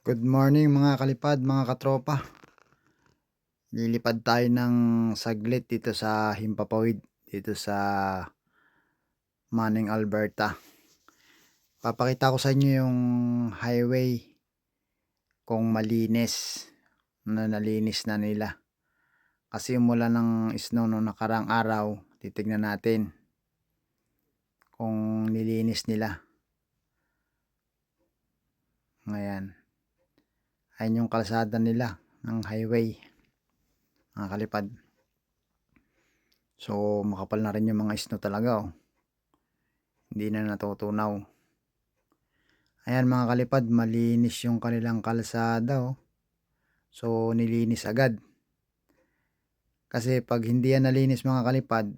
Good morning mga kalipad, mga katropa. Lilipad tayo ng saglit dito sa Himpapawid, dito sa Manning, Alberta. Papakita ko sa inyo yung highway kung malinis na nalinis na nila. Kasi mula ng snow no nakarang araw, titignan natin kung nilinis nila. Ngayon. Ayan yung kalsada nila ng highway. Mga kalipad. So, makapal na rin yung mga snow talaga oh. Hindi na natutunaw. Ayan mga kalipad, malinis yung kanilang kalsada oh. So, nilinis agad. Kasi pag hindi yan nalinis mga kalipad,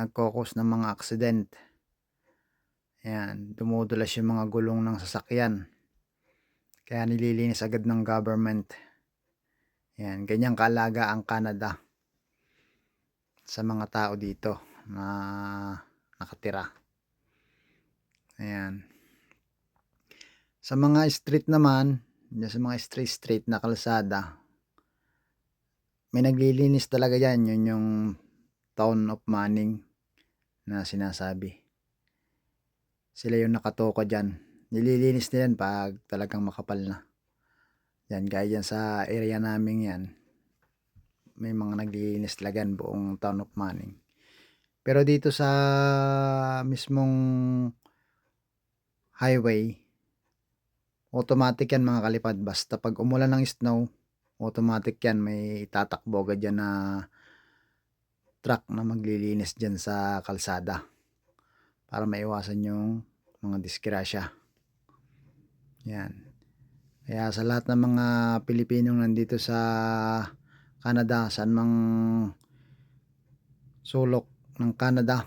nagkokos ng mga accident. Ayan, dumudulas yung mga gulong ng sasakyan. Kaya nililinis agad ng government. Yan, ganyang kaalaga ang Canada sa mga tao dito na nakatira. Ayan. Sa mga street naman, sa mga street street na kalsada, may naglilinis talaga yan. Yun yung town of Manning na sinasabi. Sila yung nakatoka dyan nililinis nila pag talagang makapal na. Yan, gaya yan sa area namin yan. May mga naglilinis talaga buong town of Manning. Pero dito sa mismong highway, automatic yan mga kalipad. Basta pag umulan ng snow, automatic yan. May tatakbo agad yan na truck na maglilinis dyan sa kalsada para maiwasan yung mga disgrasya. Yan. Kaya sa lahat ng mga Pilipinong nandito sa Canada, saan mang sulok ng Canada,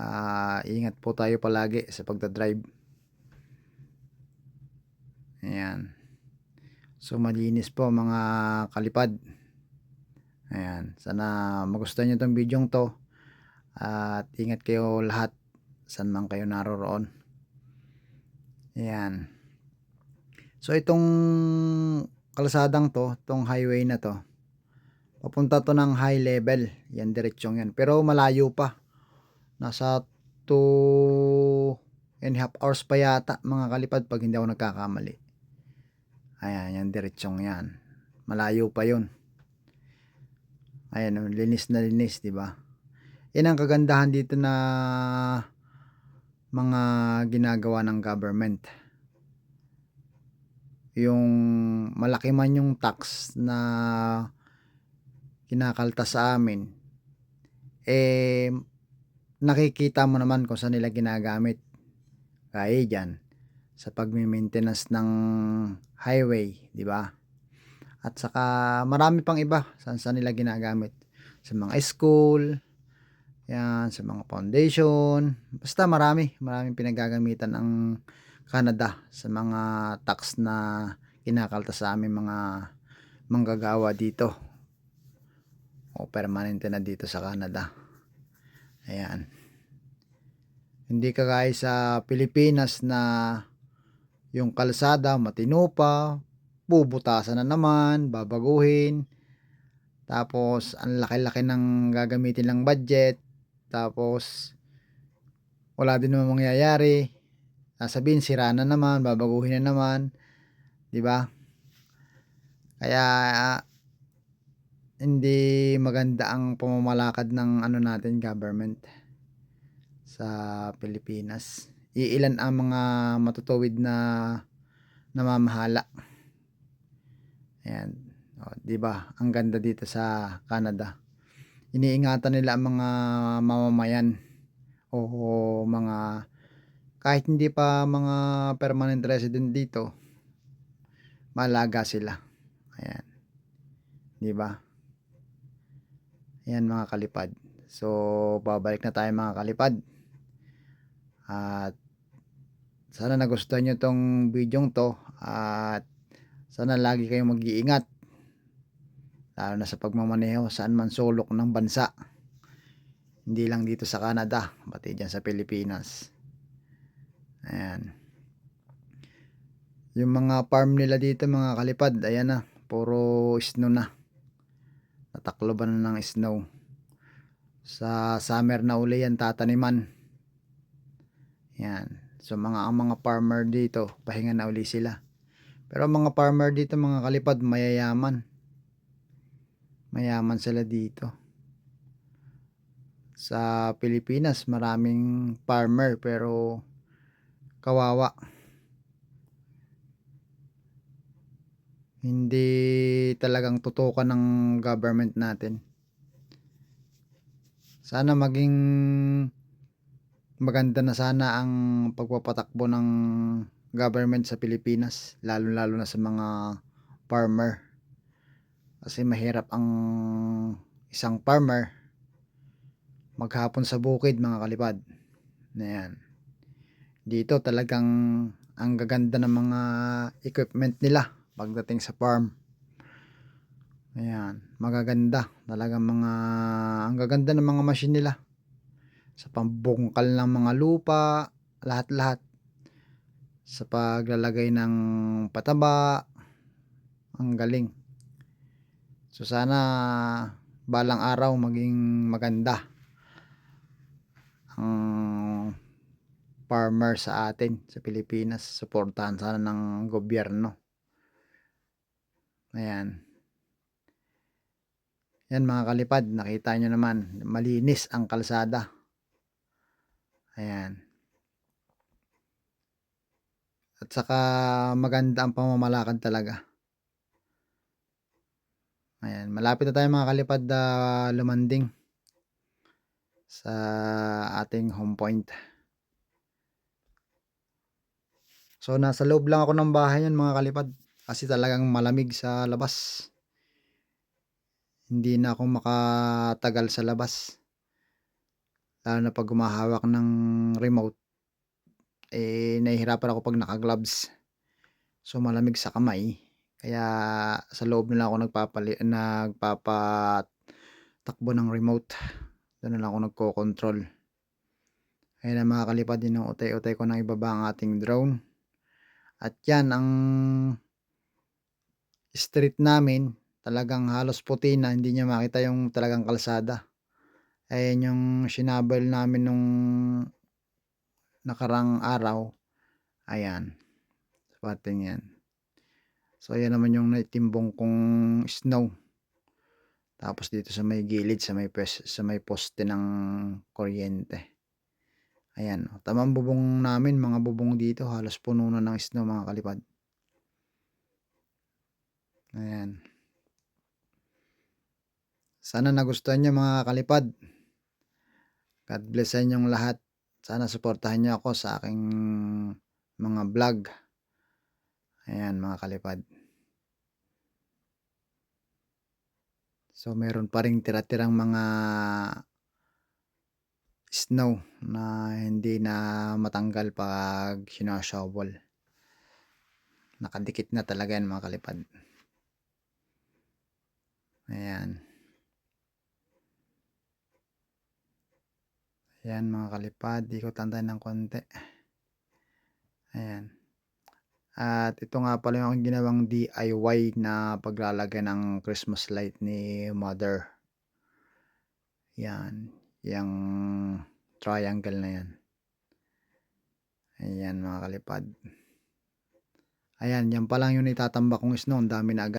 uh, ingat po tayo palagi sa pagdadrive. Ayan. So malinis po mga kalipad. Ayan. Sana magustuhan nyo itong video to. At ingat kayo lahat saan man kayo naroroon. Ayan. So itong kalsadang to, itong highway na to, papunta to ng high level. Yan diretsyon yan. Pero malayo pa. Nasa 2 and half hours pa yata mga kalipad pag hindi ako nagkakamali. Ayan, yan diretsyon yan. Malayo pa yun. Ayan, linis na linis, di ba? Yan ang kagandahan dito na mga ginagawa ng government yung malaki man yung tax na kinakalta sa amin eh nakikita mo naman kung saan nila ginagamit. Kaya dyan sa pagmi-maintenance ng highway di ba? At saka marami pang iba saan saan nila ginagamit. Sa mga school yan sa mga foundation. Basta marami maraming pinagagamitan ng Canada sa mga tax na kinakalta sa aming mga manggagawa dito. O permanente na dito sa Canada. Ayan. Hindi kagaya sa Pilipinas na yung kalsada matino pa bubutasan na naman babaguhin. Tapos ang laki-laki ng gagamitin ng budget. Tapos wala din naman mangyayari sasabihin sira na naman, babaguhin na naman, 'di ba? Kaya uh, hindi maganda ang pamamalakad ng ano natin government sa Pilipinas. Iilan ang mga matutuwid na namamahala. Ayan. 'di ba? Ang ganda dito sa Canada. Iniingatan nila ang mga mamamayan o mga kahit hindi pa mga permanent resident dito malaga sila. Ayan. Di ba? Ayan mga kalipad. So babalik na tayo mga kalipad. At sana nagustuhan nyo tong video to at sana lagi kayong mag-iingat. Lalo na sa pagmamaneho saan man sulok ng bansa. Hindi lang dito sa Canada pati dyan sa Pilipinas Ayan. Yung mga farm nila dito mga kalipad, ayan na, puro snow na. Natakloban na ng snow. Sa summer na uli yan tataniman. Yan. So mga ang mga farmer dito, pahinga na uli sila. Pero mga farmer dito mga kalipad, mayayaman. Mayaman sila dito. Sa Pilipinas, maraming farmer pero kawawa. Hindi talagang tutukan ng government natin. Sana maging maganda na sana ang pagpapatakbo ng government sa Pilipinas, lalo-lalo na sa mga farmer. Kasi mahirap ang isang farmer maghapon sa bukid mga kalipad. Ayan. Dito talagang ang gaganda ng mga equipment nila pagdating sa farm. Ayan, magaganda. Talagang mga ang gaganda ng mga machine nila. Sa pambungkal ng mga lupa, lahat-lahat. Sa paglalagay ng pataba, ang galing. So sana balang araw maging maganda ang farmer sa atin sa Pilipinas. Suportahan sana ng gobyerno. Ayan. Yan mga kalipad, nakita nyo naman, malinis ang kalsada. Ayan. At saka maganda ang pamamalakad talaga. Ayan, malapit na tayo mga kalipad na lumanding sa ating home point. So nasa loob lang ako ng bahay yan mga kalipad kasi talagang malamig sa labas. Hindi na ako makatagal sa labas. Lalo na pag gumahawak ng remote eh nahihirapan ako pag naka-gloves. So malamig sa kamay. Kaya sa loob na lang ako nagpapali nagpapatakbo ng remote. Doon na lang ako nagko-control. Ayan na mga kalipad, yun ang utay-utay ko ng ibaba ang ating drone. At yan ang street namin. Talagang halos puti na, hindi niya makita yung talagang kalsada. Ayan yung sinabal namin nung nakarang araw. Ayan. Spotting yan. So ayan naman yung naitimbong kong snow. Tapos dito sa may gilid, sa may, sa may poste ng kuryente. Ayan. Tamang bubong namin, mga bubong dito. Halos puno na ng snow mga kalipad. Ayan. Sana nagustuhan nyo mga kalipad. God bless sa inyong lahat. Sana suportahan nyo ako sa aking mga vlog. Ayan mga kalipad. So meron pa ring tira-tirang mga snow na hindi na matanggal pag sinashovel. Nakadikit na talaga yan mga kalipad. Ayan. Ayan mga kalipad, ikot lang tayo ng konti. Ayan. At ito nga pala yung ginawang DIY na paglalagay ng Christmas light ni Mother. Yan. Yung triangle na yan. Ayan mga kalipad. Ayan, yan pa lang yung itatambak kong snow. Ang dami na agad.